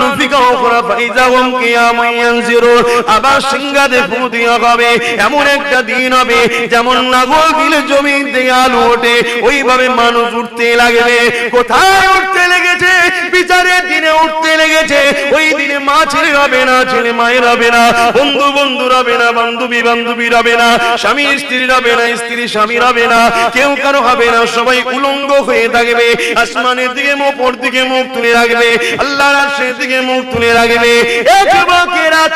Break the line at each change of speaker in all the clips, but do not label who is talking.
নুফিকা উখরা ফাইজা কিয়ামুন ইয়ানজিরুন। আবার সিংহাতে ফু দেওয়া হবে এমন একটা দিন হবে যেমন নাগর বিলে জমিন থেকে ওইভাবে মানুষ উঠতে লাগবে। কোথায় উঠতে লেগেছে? বিচারের দিনে উঠতে লেগেছে ওই দিনে মা ছেলে হবে না, ছেলে মায়ের হবে না, বন্ধু বন্ধু হবে না, বান্ধবী বান্ধবী হবে না, স্বামী স্ত্রী হবে না, স্ত্রী স্বামী হবে না, কেউ কারও হবে না, সবাই উলঙ্গ হয়ে থাকবে, আসমানের দিকে মোপর দিকে মুখ তুলে রাখবে, আল্লাহর আরশের দিকে মুখ তুলে রাখবে।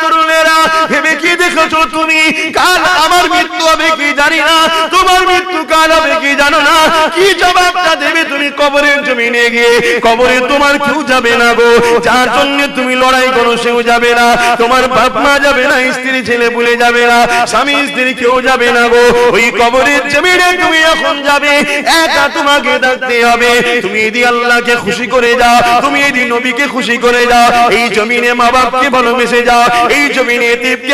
তরুণেরা, ভেবে কি দেখেছ তুমি? কাল আমার মৃত্যু হবে কি জানি না হবে কি জানো না? কি জবাবটা দেবে তুমি কবরের জমিনে গিয়ে? কবরে তোমার কেউ যাবে না গো। যার জন্য তুমি লড়াই করো, সেও যাবে না। তোমার বাপ মা যাবে না, স্ত্রী ছেলে ভুলে যাবে না। স্বামী, স্ত্রী কেউ যাবে না গো। ওই কবরের জমিনে তুমি এখন যাবে। একা তোমাকে থাকতে হবে। তুমি আল্লাহকে খুশি করে যাও, তুমি নবীকে খুশি করে যাও, এই জমিনে মা বাপকে ভালোবেসে যাও, এই জমিনে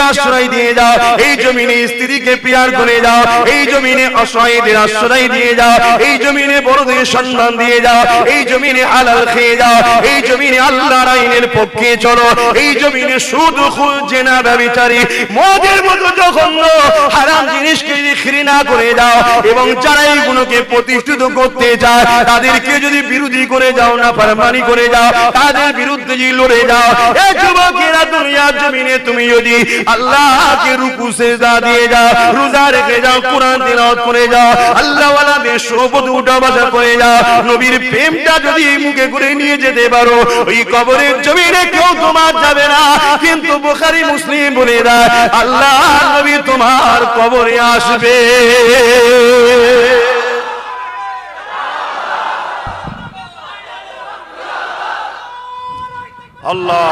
আশ্রয় দিয়ে যাও, এই জমিনে স্ত্রীকে পিয়ার করে যাও, এই জমিনে অসহায়দের আশ্রয় দিয়ে যাও, এই জমিনে বড়দের সম্মান দিয়ে যাও, এই জমিনে হালাল খেয়ে যাও, এই জমিনে আল্লাহর আইনের পক্ষে চলো, এই জমিনে সুদ খুল জেনা ব্যবিচারী মদের মতো জঘন্য, হারাম জিনিসকে ঘৃণা করে যাও, এবং যারা এইগুলোকে প্রতিষ্ঠিত করতে চায়, তাদেরকে যদি বিরোধী করে যাও না ফারমানি করে যাও, তাদের বিরুদ্ধে যদি লড়ে যাও, এ যুবকেরা দুনিয়ার জমিনে তুমি যদি আল্লাহকে রুকু সেজদা দিয়ে যাও, রোজা রেখে যাও, কোরআন তেলাওয়াত করে যাও আল্লাহ ওয়ালাদের সোবত উঠা বসা করে যাও নবীর প্রেমটা যদি মুখে করে নিয়ে যেতে পারো, ওই কবরের জমিনে কেউ তোমার যাবে না। কিন্তু বুখারী মুসলিম বলে দেয়, আল্লাহ নবী তোমার কবরে আসবে। আল্লাহ।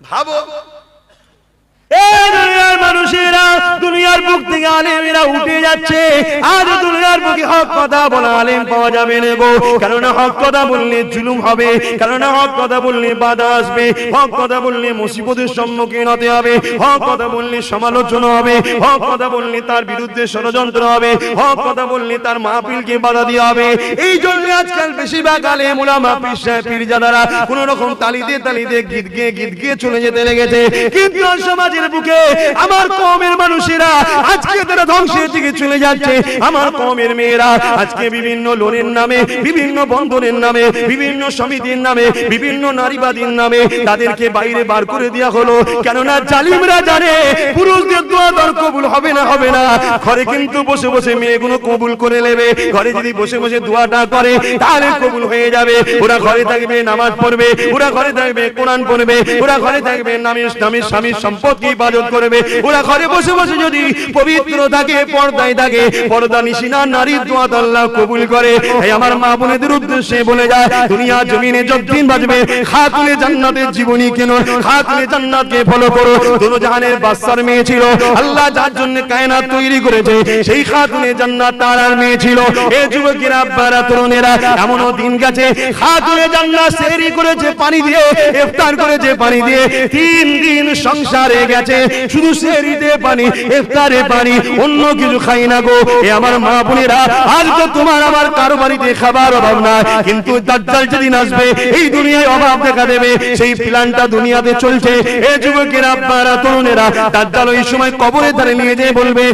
ভাবো এই দুনিয়ার মানুষেরা দুনিয়ার বুক থেকে আলেমেরা উঠে যাচ্ছে। বুকে হক কথা বলা আলেম পাওয়া যাবে কেননা হক কথা বললে জুলুম হবে। কেননা হক কথা বললে বাধা আসবে। হক কথা বললে মুসিবতের সম্মুখীন হতে হবে। হক কথা বললে সমালোচনা হবে। হক কথা বললে তার বিরুদ্ধে ষড়যন্ত্র হবে। হক কথা বললে তার মাহফিলকে বাধা দেওয়া হবে। এই জন্য আজকাল বেশিরভাগ আলেম ওলামা পীর সাহেব পীরজাদারা কোন রকম তালিতে তালিতে গীত গিয়ে গীত গিয়ে চলে যেতে লেগেছে। কিন্তু সমাজের বুকে আমার কমের মানুষেরা তারা ধ্বংসের দিকে চলে যাচ্ছে। আমার কমের মেয়েরা আজকে বিভিন্ন লোনের নামে বিভিন্ন বন্ধনের নামে বিভিন্ন সমিতির নামে বিভিন্ন নারীবাদীর নামে তাদেরকে বাইরে বার করে দেওয়া হলো। কেননা জালিমরা জানে পুরুষদের দোয়া দর কবুল হবে না হবে না। ঘরে কিন্তু বসে বসে মেয়েগুলো কবুল করে নেবে। ঘরে যদি বসে বসে দোয়াটা করে তাহলে কবুল হয়ে যাবে। ওরা ঘরে থাকবে নামাজ পড়বে ওরা ঘরে থাকবে কোরআন পড়বে ওরা ঘরে থাকবে নামের স্বামীর স্বামীর সম্পদকে ইবাদত করবে? ওরা ঘরে বসে বসে যদি পবিত্র থাকে, পর্দায় থাকে। পর্দা নিশিনা নারীর দোয়া আল্লাহ কবুল করে। এই আমার মা বোনেদের উদ্দেশ্যে বলে যায়, দুনিয়া জমিনে যতদিন বাজবে খাতুনে জান্নাতের জীবনী কেন, খাতুনে জান্নাতকে ফলো করো। দোনো জাহানের বাচ্চার মেয়ে ছিল। আল্লাহ যার জন্য কায়নাত তৈরি করেছে, সেই খাতুনে জান্নাত তার আর মেয়ে ছিল। এ যুবকেরা, আব্বারা, তরুণেরা, এমনও দিন গেছে, খাতুনে জান্নাত সেরি করেছে পানি দিয়ে, ইফতার করেছে পানি দিয়ে, তিন দিন সংসারে গেছে, শুধু সেরিতে পানি, ইফতারে পানি অন্য কিছু খাই না গো। এ আমার মা বোনেরা, আজ তো তোমার আমার কারও বাড়িতে খাবার অভাব না কিন্তু দাজ্জাল যেদিন আসবে, এই দুনিয়ায় অভাব দেখা দেবে। সেই প্ল্যানটা দুনিয়াতে চলছে। এ যুবকেরা আপনারা তরুণেরা, দাজ্জাল ওই সময় কবরে ধারে নিয়ে যেয়ে বলবে